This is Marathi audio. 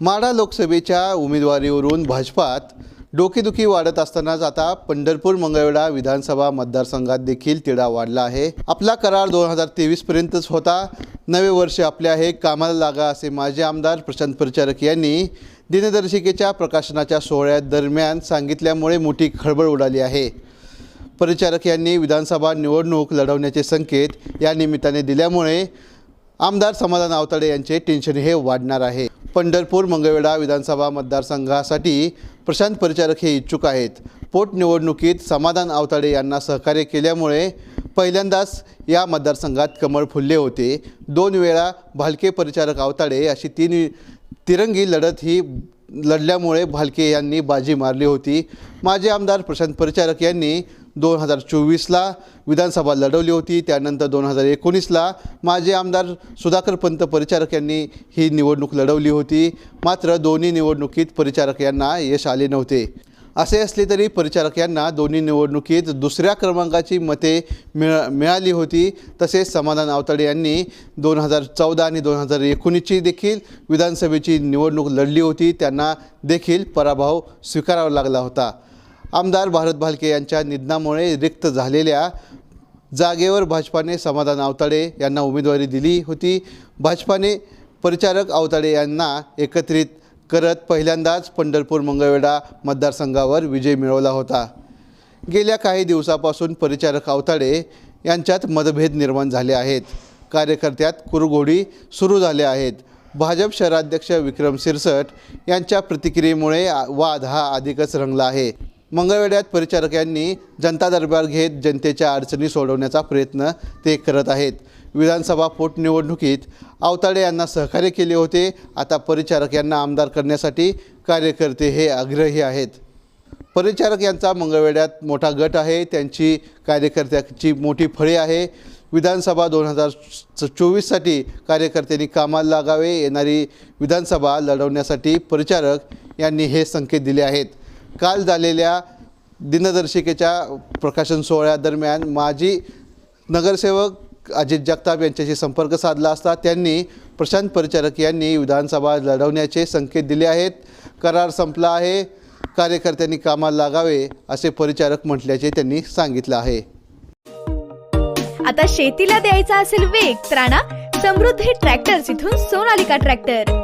माढा लोकसभेच्या उमेदवारीवरून भाजपात डोकेदुखी वाढत असतानाच आता पंढरपूर मंगळवेढा विधानसभा मतदारसंघात देखील तिढा वाढला आहे. आपला करार दोन हजार तेवीसपर्यंतच होता. नवे वर्ष आपले आहे. कामाला लागा असे माजी आमदार प्रशांत परिचारक यांनी दिनदर्शिकेच्या प्रकाशनाच्या सोहळ्यादरम्यान सांगितल्यामुळे मोठी खळबळ उडाली आहे. परिचारक यांनी विधानसभा निवडणूक लढवण्याचे संकेत या निमित्ताने दिल्यामुळे आमदार समाधान आवताडे यांचे टेन्शन हे वाढणार आहे. पंढरपूर मंगळवेढा विधानसभा मतदारसंघासाठी प्रशांत परिचारक हे इच्छुक आहेत. पोटनिवडणुकीत समाधान आवताडे यांना सहकार्य केल्यामुळे पहिल्यांदाच या मतदारसंघात कमळ फुलले होते. दोन वेळा भालके परिचारक आवताडे अशी तीन तिरंगी लढत ही लढल्यामुळे भालके यांनी बाजी मारली होती. माजी आमदार प्रशांत परिचारक यांनी दोन हजार चोवीसला विधानसभा लढवली होती. त्यानंतर दोन हजार एकोणीसला माजी आमदार सुधाकर पंत परिचारक यांनी ही निवडणूक लढवली होती. मात्र दोन्ही निवडणुकीत परिचारक यांना यश आले नव्हते. असे असले तरी परिचारक यांना दोन्ही निवडणुकीत दुसऱ्या क्रमांकाची मते मिळ मिळाली होती. तसेच समाधान आवताडे यांनी दोन हजार चौदा आणि दोन हजार एकोणीसची देखील विधानसभेची निवडणूक लढली होती. त्यांना देखील पराभव स्वीकारावा लागला होता. आमदार भारत भालके यांच्या निधनामुळे रिक्त झालेल्या जागेवर भाजपाने समाधान आवताडे यांना उमेदवारी दिली होती. भाजपाने परिचारक आवताडे यांना एकत्रित करत पहिल्यांदाच पंढरपूर मंगळवेढा मतदारसंघावर विजय मिळवला होता. गेल्या काही दिवसापासून परिचारक आवताडे यांच्यात मतभेद निर्माण झाले आहेत. कार्यकर्त्यात कुरघोडी सुरू झाल्या आहेत. भाजप शहराध्यक्ष विक्रम सिरसट यांच्या प्रतिक्रियेमुळे वाद हा अधिकच रंगला आहे. मंगळवेढ्यात परिचारक यांनी जनता दरबार घेत जनतेच्या अडचणी सोडवण्याचा प्रयत्न ते करत आहेत. विधानसभा पोटनिवडणुकीत आवताडे यांना सहकार्य केले होते. आता परिचारक यांना आमदार करण्यासाठी कार्यकर्ते हे आग्रही आहेत. परिचारक यांचा मंगळवेढ्यात मोठा गट आहे. त्यांची कार्यकर्त्याची मोठी फळे आहे. विधानसभा दोन हजार चोवीससाठी कार्यकर्त्यांनी कामाला लागावे. येणारी विधानसभा लढवण्यासाठी परिचारक यांनी हे संकेत दिले आहेत. काल झालेल्या दिनदर्शिकेच्या प्रकाशन सोहळ्यादरम्यान माजी नगरसेवक अजित जगताप यांच्याशी संपर्क साधला असता त्यांनी प्रशांत परिचारक यांनी विधानसभा लढवण्याचे संकेत दिले आहेत. करार संपला आहे. कार्यकर्त्यांनी कामाला लागावे असे परिचारक म्हटल्याचे त्यांनी सांगितलं आहे. आता शेतीला द्यायचा असेल वेग तर समृद्धी ट्रॅक्टर्स इथून सोनालिका ट्रॅक्टर.